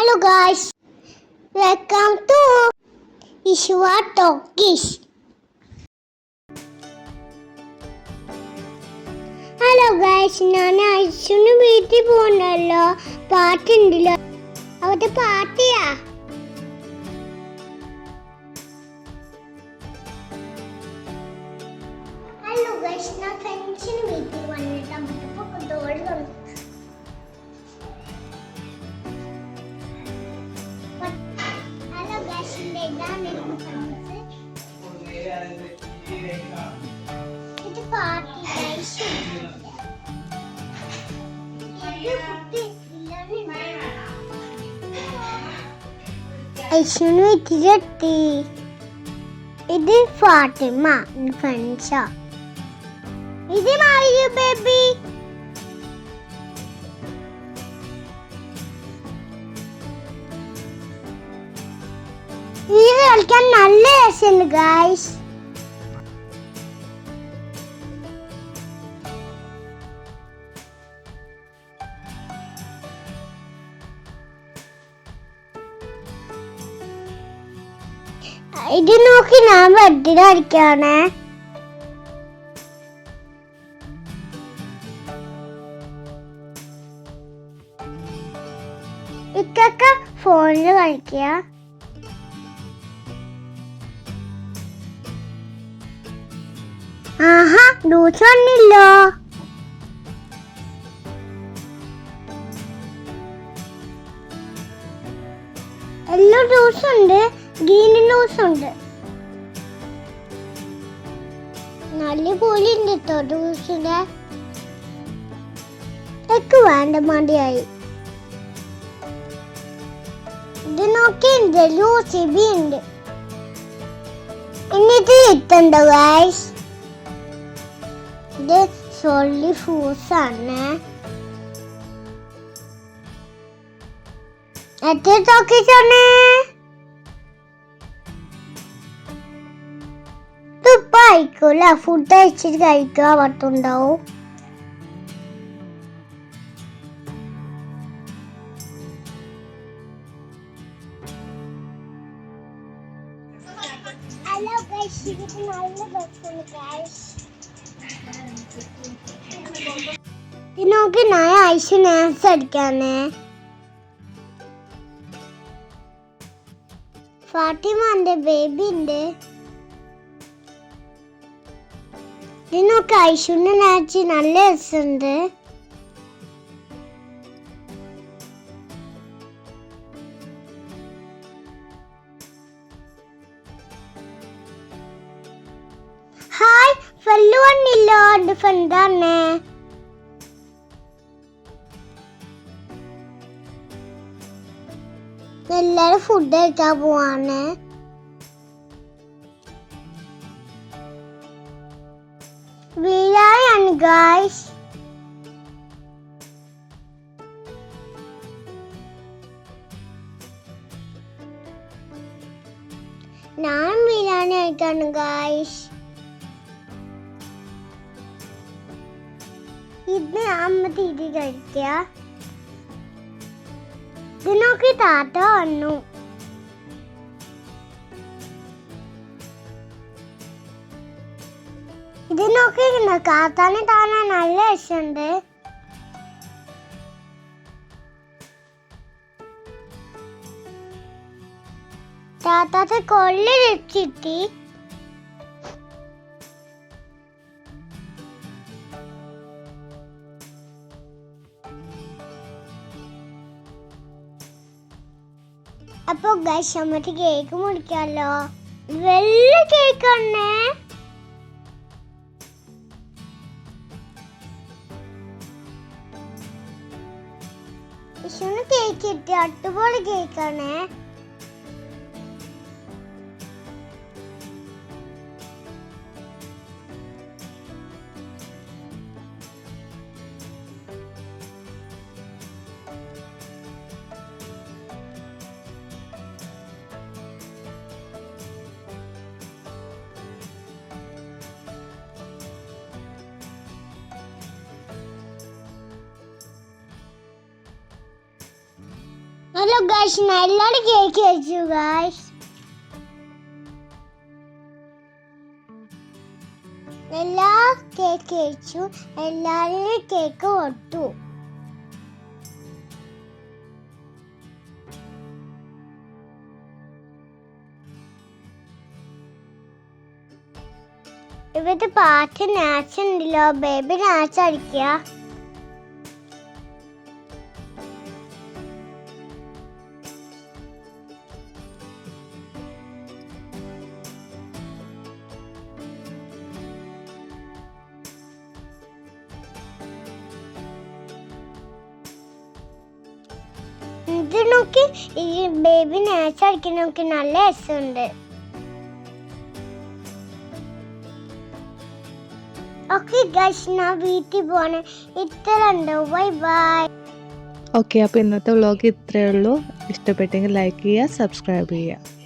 Hello guys, welcome to Ishwa Talkish. Hello guys ഞാൻ ഐശുന് വീട്ടിൽ പോകണ്ടല്ലോ പാട്ടുണ്ടല്ലോ അവിടെ പാട്ടിയാ. ഹലോ ഗായ്സ് ഞാൻ ഫ്രണ്ട്സിന് വീട്ടിൽ വന്നിട്ട് അവിടുത്തെ ഡോറ് തുറന്നു ഇത് പാർട്ടി ഗൈസ് ഐശുന് വീട്ടിലെത്തി ഇത് ഫാത്തിമ ഫ്രണ്ട്സാ ഇത് മാറിയ ബേബി? ഇത് കളിക്കാൻ നല്ല രസമുണ്ട് ഗായ്സ് ഇത് നോക്കി ഞാൻ ബെഡിൽ ഇക്കൊക്കെ ഫോണിൽ കളിക്കുക ആഹാ ലൂസ് വന്നില്ലോ എല്ലാം ലൂസ് ഉണ്ട്. ഗ്രീൻ ലൂസ് ഉണ്ട്. നല്ല പോലെ ഉണ്ട് വേണ്ട മടിയായി ഇത് നോക്കിയുണ്ട് ഉണ്ട് എന്നിട്ട് ഗൈസ് ഇത് സോളി ഫ്രൂട്ട്സ് ആണ്. എത്ര നോക്കിച്ചാണ് അയക്കൂല ഫുഡ് കഴിച്ചിട്ട് കഴിക്കുക പറ്റുണ്ടാവും ഹലോ ഗൈസ് ഇത് നല്ല ഭക്ഷണം ഗൈസ് ഇത് നോക്കി ഞാൻ ഐസ് നാൻസ് അടിക്കാനേ ഫാത്തിമാന്റെ ബേബി ഉണ്ട്. ഇത് നോക്കി ഐശുവിന്റെ നാച്ച് നല്ല രസമുണ്ട് ഹായ് ഫെല്ലു വന്നില്ലോ എന്റെ ഫ്രണ്ടാണ് എല്ലാരും ഫുഡ് കഴിക്കാൻ പോവാണ്. ഗായ്സ് ഞാൻ ബിരിയാണി കഴിക്കാണ് ഗായ്സ് ഇത് അമ്മ തിരി കഴിക്കുക. ഇത് നോക്കി താത്ത വന്നു. ഇത് നോക്കിയിരുന്നു? കാത്താനെ കാണാൻ നല്ല രസമുണ്ട്. താത്താത്ത കൊള്ളി രക്ഷിട്ടി അപ്പൊ ഗൈസ് നമ്മക്ക് കേക്ക് മുറിക്കാലോ. വലിയ കേക്ക് ആണ്. ഇഷുന് കേക്ക് കിട്ടി അട്ടുപോലെ കേക്കാണ്. ഹലോ ഗായ്സ് എല്ലാവരും കേക്ക് കഴിച്ചു ഗായ്സ് എല്ലാ കേക്ക് കഴിച്ചു. എല്ലാവരും കേക്ക് കൊടുത്തു. ഇവിടുത്തെ പാട്ട് നാച്ചുണ്ടല്ലോ. ബേബി നാച്ച് ഇത് ഈ ബേബി നാച്ച് അടിക്കുന്ന നോക്കി നല്ല രസമുണ്ട്. ഓക്കെ ഗൈസ് ഞാൻ വീട്ടിൽ പോവാണ്. ഇത്ര ബൈ ബൈ ഓക്കെ അപ്പോൾ ഇന്നത്തെ വ്ളോഗ് ഇത്രയേ ഉള്ളൂ. ഇഷ്ടപ്പെട്ടെങ്കിൽ ലൈക്ക് ചെയ്യുക സബ്സ്ക്രൈബ് ചെയ്യുക.